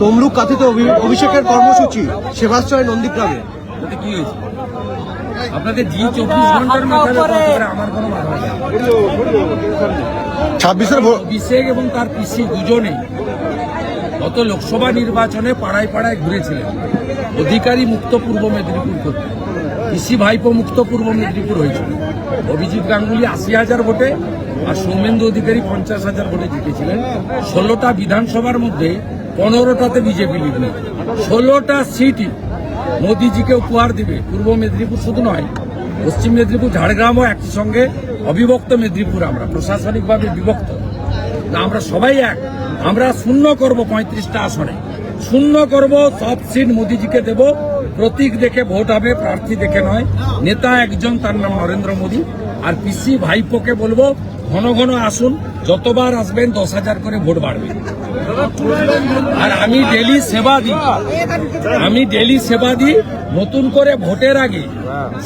তমলুক কাথিত অভি- অভিষেকের কর্মসূচি সেবাশ্রয় নন্দীগ্রামে। ওতে কি হয়েছে? আপনাদের জি চব্বিশ ঘণ্টার আমার কোনো মাথা ছাব্বিশের অভিষেক এবং তার পিসি দুজনেই গত লোকসভা নির্বাচনে পাড়ায় পাড়ায় ঘুরেছিলেন। অধিকারী মুক্ত পূর্ব মেদিনীপুর করতে। পিসি ভাইপো মুক্ত পূর্ব মেদিনীপুর হয়েছিল। অভিজিৎ গাঙ্গুলি আশি হাজার ভোটে আর সৌমেন্দু অধিকারী পঞ্চাশ হাজার ভোটে জিতেছিলেন। ষোলোটা বিধানসভার মধ্যে পনেরোটাতে বিজেপি নেই ষোলোটা সিটই মোদিজিকে উপহার দিবে। পূর্ব মেদিনীপুর শুধু নয়, পশ্চিম মেদিনীপুর ঝাড়গ্রামও একই সঙ্গে অবিভক্ত মেদিনীপুর আমরা। প্রশাসনিকভাবে বিভক্ত। আমরা সবাই এক। আমরা শূন্য করব পঁয়ত্রিশটা আসনে। শূন্য করব, সব সিট মোদিজিকে দেব। প্রতীক দেখে ভোট হবে, প্রার্থী দেখে নয়। নেতা একজন, তার নাম নরেন্দ্র মোদী। আর পিসি ভাইপোকে বলব ঘন ঘন আসুন, যতবার আসবেন দশ হাজার করে ভোট বাড়বে। আর আমি ডেলি সেবা দিই। আমি ডেলি সেবা দিই, নতুন করে ভোটের আগে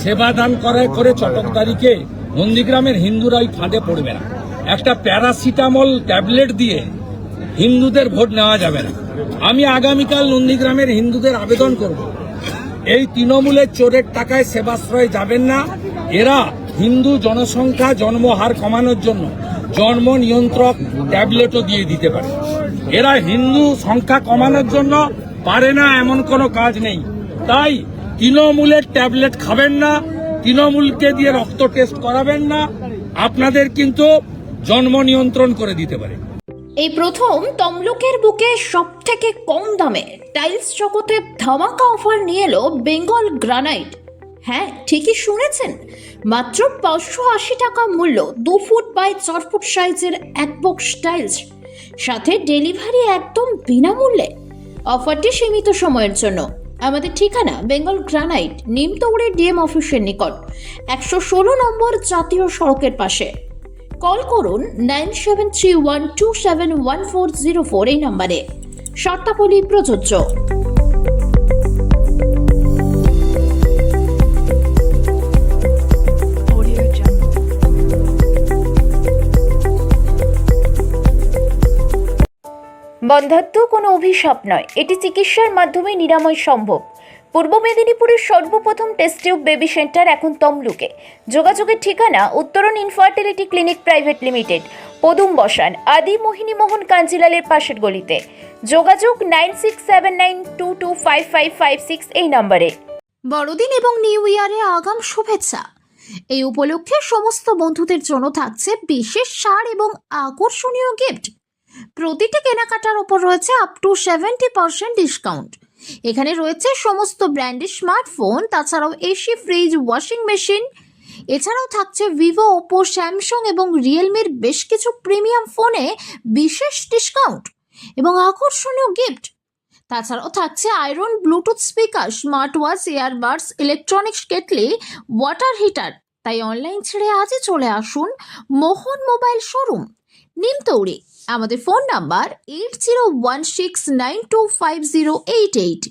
সেবা দান করায় করে চটকদারিকে নন্দীগ্রামের হিন্দুরাই ফাঁদে পড়বে না। একটা প্যারাসিটামল ট্যাবলেট দিয়ে হিন্দুদের ভোট নেওয়া যাবে না। আমি আগামীকাল নন্দীগ্রামের হিন্দুদের আবেদন করব। এই তৃণমূলের চোরের টাকায় সেবাশ্রয় যাবেন না। এরা হিন্দু জনসংখ্যা জন্মহার কমানোর জন্য জন্ম নিয়ন্ত্রক ট্যাবলেটও দিয়ে দিতে পারে। এরা হিন্দু সংখ্যা কমানোর জন্য পারে না এমন কোনো কাজ নেই। তাই তৃণমূলের ট্যাবলেট খাবেন না, তৃণমূলকে দিয়ে রক্ত টেস্ট করাবেন না, আপনাদের কিন্তু জন্ম নিয়ন্ত্রণ করে দিতে পারে। এই প্রথম তমলুকের বুকে সব থেকে কম দামে টাইলস জগতে ধামাকা অফার নিয়ে এলো বেঙ্গল গ্রানাইট। হ্যাঁ ঠিকই শুনেছেন। মাত্র পাঁচশো আশি টাকা মূল্য, দু ফুট বাই চার ফুট সাইজের এক বক্স টাইলস সাথে ডেলিভারি একদম বিনামূল্যে। অফারটি সীমিত সময়ের জন্য। আমাদের ঠিকানা, বেঙ্গল গ্রানাইট, নিমতৌড়ে ডিএম অফিসের নিকট, একশো ষোলো নম্বর জাতীয় সড়কের পাশে। কল করুন nine seven three one two seven one four zero four এই নম্বরে। শর্তাবলী প্রযোজ্য। বন্ধাত্ম কোনো অভিশাপ নয়। এটি চিকিৎসার মাধ্যমে নিরাময় সম্ভব। পূর্ব মেদিনীপুরের সর্বপ্রথম টেস্ট টিউব বেবি সেন্টার এখন তমলুকে। যোগাযোগের ঠিকানা উত্তরণ ইনফার্টিলিটি ক্লিনিক প্রাইভেট লিমিটেড পদুম বসান, আদি মোহিনী মোহন কাঞ্জিলালের পাশের গলিতে। যোগাযোগ nine six seven nine two two five five five six এই নম্বরে। বড়দিন এবং নিউ ইয়ারে আগাম শুভেচ্ছা। এই উপলক্ষে সমস্ত বন্ধুদের জন্য থাকছে বিশেষ সার এবং আকর্ষণীয় গিফট প্রতিটি কেনাকাটার ওপর রয়েছে up to seventy percent discount এখানে রয়েছে সমস্ত ব্র্যান্ডের স্মার্টফোন তাছাড়াও এসি ফ্রিজ ওয়াশিং মেশিন এছাড়াও থাকছে ভিভো ওপো স্যামসাং এবং রিয়েলমির বেশ কিছু প্রিমিয়াম ফোনে বিশেষ ডিসকাউন্ট এবং আকর্ষণীয় গিফট তাছাড়াও থাকছে iron bluetooth speaker smart watch earbuds electronics kettle water heater তাই অনলাইন ছেড়ে আজই চলে আসুন, মোহন মোবাইল শোরুম নিমতৌড়ি আমাদের phone number eight zero one six nine two five zero eight eight